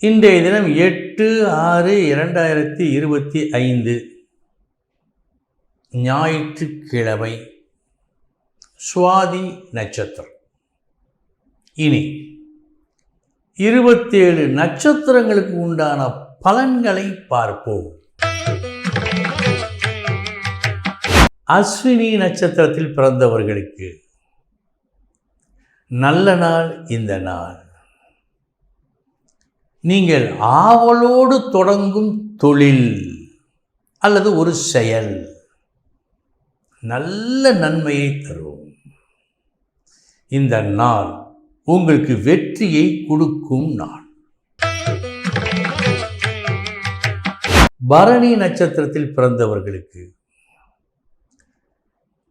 இன்றைய தினம் எட்டு ஆறு இரண்டாயிரத்தி இருபத்தி ஐந்து. ஞாயிற்றுக்கிழமை. சுவாதி நட்சத்திரம். இனி இருபத்தேழு நட்சத்திரங்களுக்கு உண்டான பலன்களை பார்ப்போம். அஸ்வினி நட்சத்திரத்தில் பிறந்தவர்களுக்கு நல்ல நாள் இந்த நாள். நீங்கள் ஆவலோடு தொடங்கும் தொழில் அல்லது ஒரு செயல் நல்ல நன்மையை தரும். இந்த நாள் உங்களுக்கு வெற்றியை கொடுக்கும் நாள். பரணி நட்சத்திரத்தில் பிறந்தவர்களுக்கு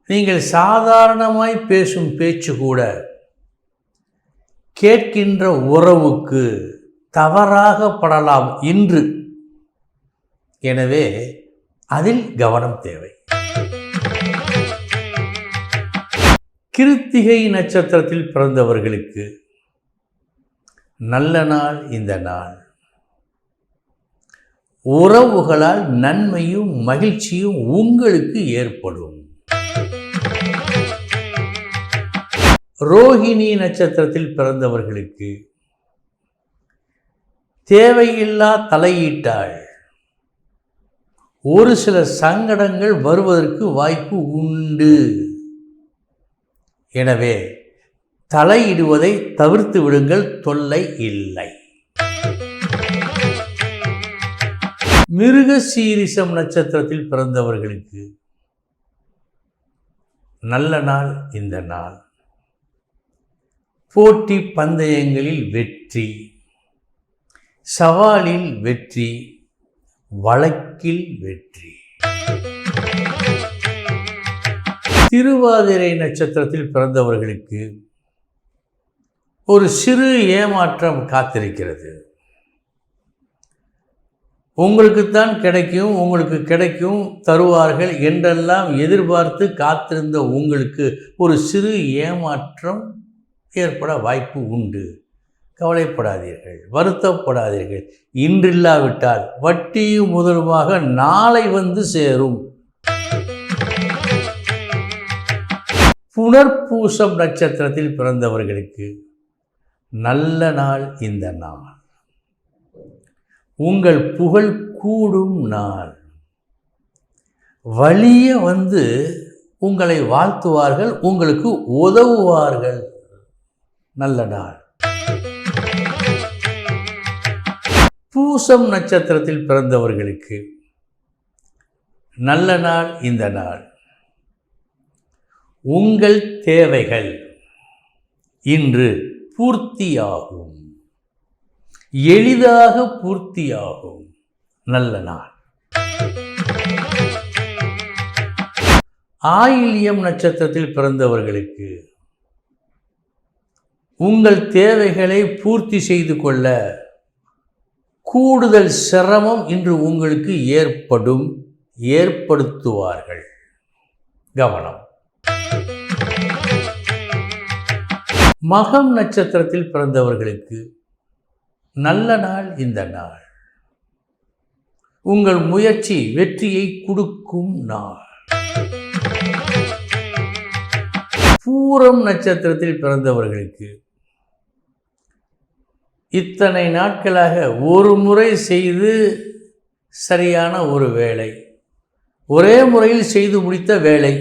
நீங்கள் சாதாரணமாய் பேசும் பேச்சு கூட கேட்கின்ற உறவுக்கு தவறாக படலாம் இன்று. எனவே அதில் கவனம் தேவை. கிருத்திகை நட்சத்திரத்தில் பிறந்தவர்களுக்கு நல்ல நாள் இந்த நாள். உறவுகளால் நன்மையும் மகிழ்ச்சியும் உங்களுக்கு ஏற்படும். ரோஹிணி நட்சத்திரத்தில் பிறந்தவர்களுக்கு தேவையில்லா தலையீட்டாள். ஒரு சில சங்கடங்கள் வருவதற்கு வாய்ப்பு உண்டு. எனவே தலையிடுவதை தவிர்த்து விடுங்கள் தொல்லை இல்லை. மிருக சீரிசம் நட்சத்திரத்தில் பிறந்தவர்களுக்கு நல்ல நாள் இந்த நாள். போட்டி பந்தயங்களில் வெற்றி. சவாலில் வெற்றி வழக்கில் வெற்றி. திருவாதிரை நட்சத்திரத்தில் பிறந்தவர்களுக்கு ஒரு சிறு ஏமாற்றம் காத்திருக்கிறது. உங்களுக்குத்தான் கிடைக்கும் உங்களுக்கு கிடைக்கும் தருவார்கள் என்றெல்லாம் எதிர்பார்த்து காத்திருந்த உங்களுக்கு ஒரு சிறு ஏமாற்றம் ஏற்பட வாய்ப்பு உண்டு. கவலைப்படாதீர்கள் வருத்தப்படாதீர்கள். இன்றில்லாவிட்டால் வட்டியும் முதலுமாக நாளை வந்து சேரும். புனர்பூசம் நட்சத்திரத்தில் பிறந்தவர்களுக்கு நல்ல நாள் இந்த நாள். உங்கள் புகழ் கூடும் நாள். வழிய வந்து உங்களை வாழ்த்துவார்கள் உங்களுக்கு உதவுவார்கள். நல்ல நாள். பூசம் நட்சத்திரத்தில் பிறந்தவர்களுக்கு நல்ல நாள் இந்த நாள். உங்கள் தேவைகள் இன்று பூர்த்தியாகும். எளிதாக பூர்த்தியாகும். நல்ல நாள். ஆயில்யம் நட்சத்திரத்தில் பிறந்தவர்களுக்கு உங்கள் தேவைகளை பூர்த்தி செய்து கொள்ள கூடுதல் சிரமம் இன்று உங்களுக்கு ஏற்படும் ஏற்படுத்துவார்கள். கவனம். மகம் நட்சத்திரத்தில் பிறந்தவர்களுக்கு நல்ல நாள் இந்த நாள். உங்கள் முயற்சி வெற்றியை கொடுக்கும் நாள். பூரம் நட்சத்திரத்தில் பிறந்தவர்களுக்கு இத்தனை நாட்களாக ஒரு முறை செய்து சரியான ஒரு வேலை ஒரே முறையில் செய்து முடித்த வேலை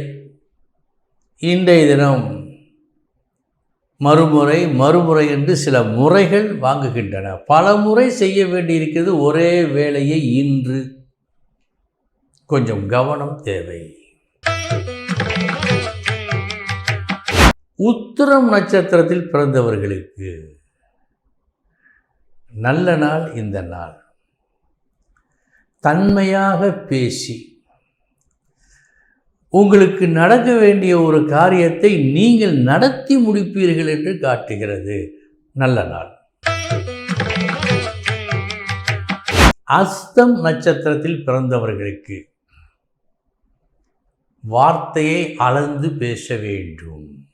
இன்றைய தினம் மறுமுறை மறுமுறை என்று சில முறைகள் வாங்குகின்றன. பல முறை செய்ய வேண்டியிருக்கிறது ஒரே வேலையை இன்று. கொஞ்சம் கவனம் தேவை. உத்திரம் நட்சத்திரத்தில் பிறந்தவர்களுக்கு நல்ல நாள் இந்த நாள். தன்மையாக பேசி உங்களுக்கு நடக்க வேண்டிய ஒரு காரியத்தை நீங்கள் நடத்தி முடிப்பீர்கள் என்று காட்டுகிறது. நல்ல நாள். அஸ்தம் நட்சத்திரத்தில் பிறந்தவர்களுக்கு வார்த்தையை அளந்து பேச வேண்டும்.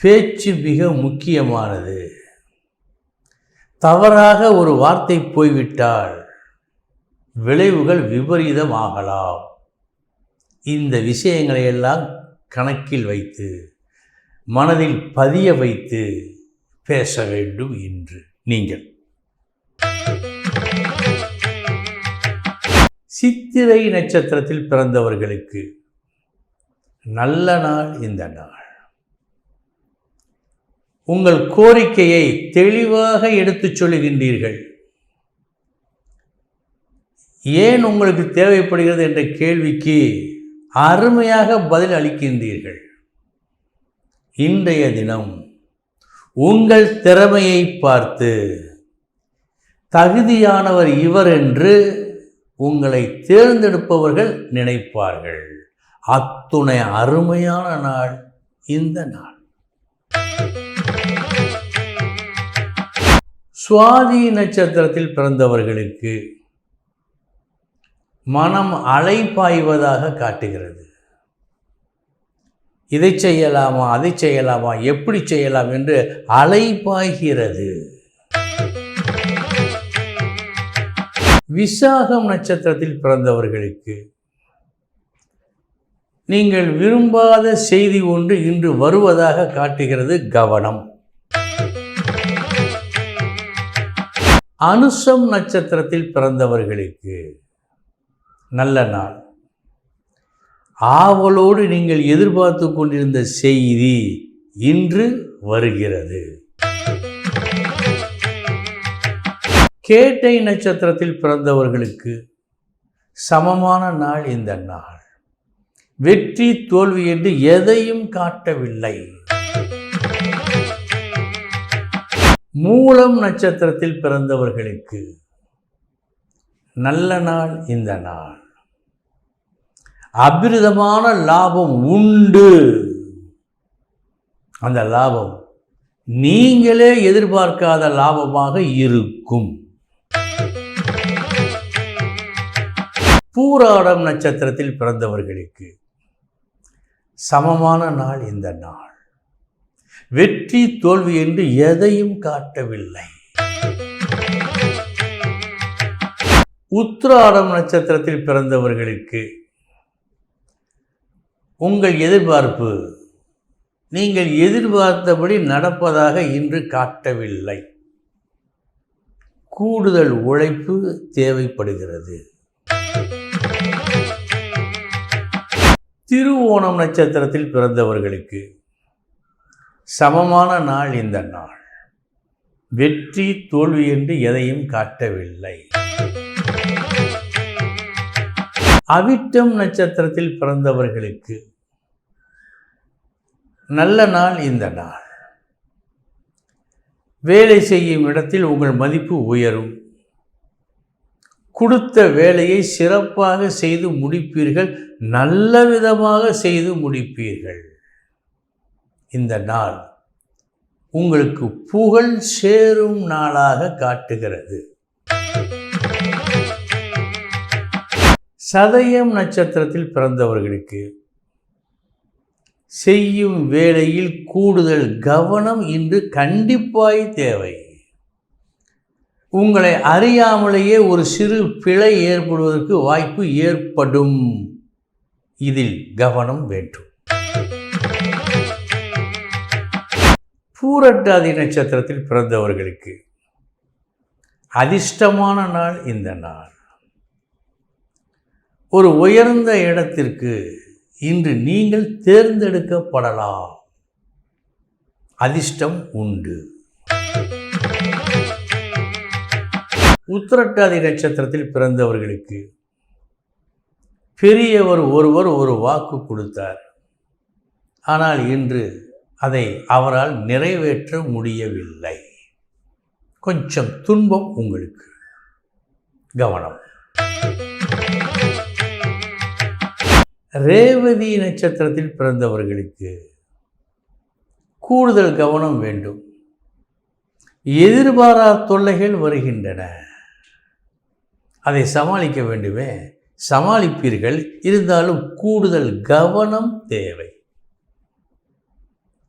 பேச்சு மிக முக்கியமானது. தவறாக ஒரு வார்த்தை போய்விட்டால் விளைவுகள் விபரீதமாகலாம். இந்த விஷயங்களை எல்லாம் கணக்கில் வைத்து மனதில் பதிய வைத்து பேச வேண்டும் என்று நீங்கள். சித்திரை நட்சத்திரத்தில் பிறந்தவர்களுக்கு நல்ல நாள் இந்த நாள். உங்கள் கோரிக்கையை தெளிவாக எடுத்துச் சொல்லுகின்றீர்கள். ஏன் உங்களுக்கு தேவைப்படுகிறது என்ற கேள்விக்கு அருமையாக பதில் அளிக்கின்றீர்கள். இன்றைய தினம் உங்கள் திறமையை பார்த்து தகுதியானவர் இவர் என்று உங்களை தேர்ந்தெடுப்பவர்கள் நினைப்பார்கள். அத்துணை அருமையான நாள் இந்த நாள். சுவாதி நட்சத்திரத்தில் பிறந்தவர்களுக்கு மனம் அலைப்பாய்வதாக காட்டுகிறது. இதை செய்யலாமா அதை செய்யலாமா எப்படி செய்யலாம் என்று அலைப்பாய்கிறது. விசாகம் நட்சத்திரத்தில் பிறந்தவர்களுக்கு நீங்கள் விரும்பாத செய்தி ஒன்று இன்று வருவதாக காட்டுகிறது கவனம். அனுஷம் நட்சத்திரத்தில் பிறந்தவர்களுக்கு நல்ல நாள். ஆவலோடு நீங்கள் எதிர்பார்த்து கொண்டிருந்த செய்தி இன்று வருகிறது. கேட்டை நட்சத்திரத்தில் பிறந்தவர்களுக்கு சமமான நாள் இந்த நாள். வெற்றி தோல்வி என்று எதையும் காட்டவில்லை. மூலம் நட்சத்திரத்தில் பிறந்தவர்களுக்கு நல்ல நாள் இந்த நாள். அபிரிதமான லாபம் உண்டு. அந்த லாபம் நீங்களே எதிர்பார்க்காத லாபமாக இருக்கும். பூராடம் நட்சத்திரத்தில் பிறந்தவர்களுக்கு சமமான நாள் இந்த நாள். வெற்றி தோல்வி என்று எதையும் காட்டவில்லை. உத்திராடம் நட்சத்திரத்தில் பிறந்தவர்களுக்கு உங்கள் எதிர்பார்ப்பு நீங்கள் எதிர்பார்த்தபடி நடப்பதாக இன்று காட்டவில்லை. கூடுதல் உழைப்பு தேவைப்படுகிறது. திருவோணம் நட்சத்திரத்தில் பிறந்தவர்களுக்கு சமமான நாள் இந்த நாள். வெற்றி தோல்வி என்று எதையும் காட்டவில்லை. அவிட்டம் நட்சத்திரத்தில் பிறந்தவர்களுக்கு நல்ல நாள் இந்த நாள். வேலை செய்யும் இடத்தில் உங்கள் மதிப்பு உயரும். கொடுத்த வேலையை சிறப்பாக செய்து முடிப்பீர்கள். நல்ல விதமாக செய்து முடிப்பீர்கள். இந்த நாள் உங்களுக்கு புகழ் சேரும் நாளாக காட்டுகிறது. சதயம் நட்சத்திரத்தில் பிறந்தவர்களுக்கு செய்யும் வேலையில் கூடுதல் கவனம் இன்று கண்டிப்பாய் தேவை. உங்களை அறியாமலேயே ஒரு சிறு பிழை ஏற்படுவதற்கு வாய்ப்பு ஏற்படும். இதில் கவனம் வேண்டும். பூரட்டாதி நட்சத்திரத்தில் பிறந்தவர்களுக்கு அதிர்ஷ்டமான நாள் இந்த நாள். ஒரு உயர்ந்த இடத்திற்கு இன்று நீங்கள் தேர்ந்தெடுக்கப்படலாம். அதிர்ஷ்டம் உண்டு. உத்திரட்டாதி நட்சத்திரத்தில் பிறந்தவர்களுக்கு பெரியவர் ஒருவர் ஒரு வாக்கு கொடுத்தார். ஆனால் இன்று அதை அவரால் நிறைவேற்ற முடியவில்லை. கொஞ்சம் துன்பம் உங்களுக்கு கவனம். ரேவதி நட்சத்திரத்தில் பிறந்தவர்களுக்கு கூடுதல் கவனம் வேண்டும். எதிர்பாரா தொல்லைகள் வருகின்றன. அதை சமாளிக்க வேண்டுமே. சமாளிப்பீர்கள். இருந்தாலும் கூடுதல் கவனம் தேவை.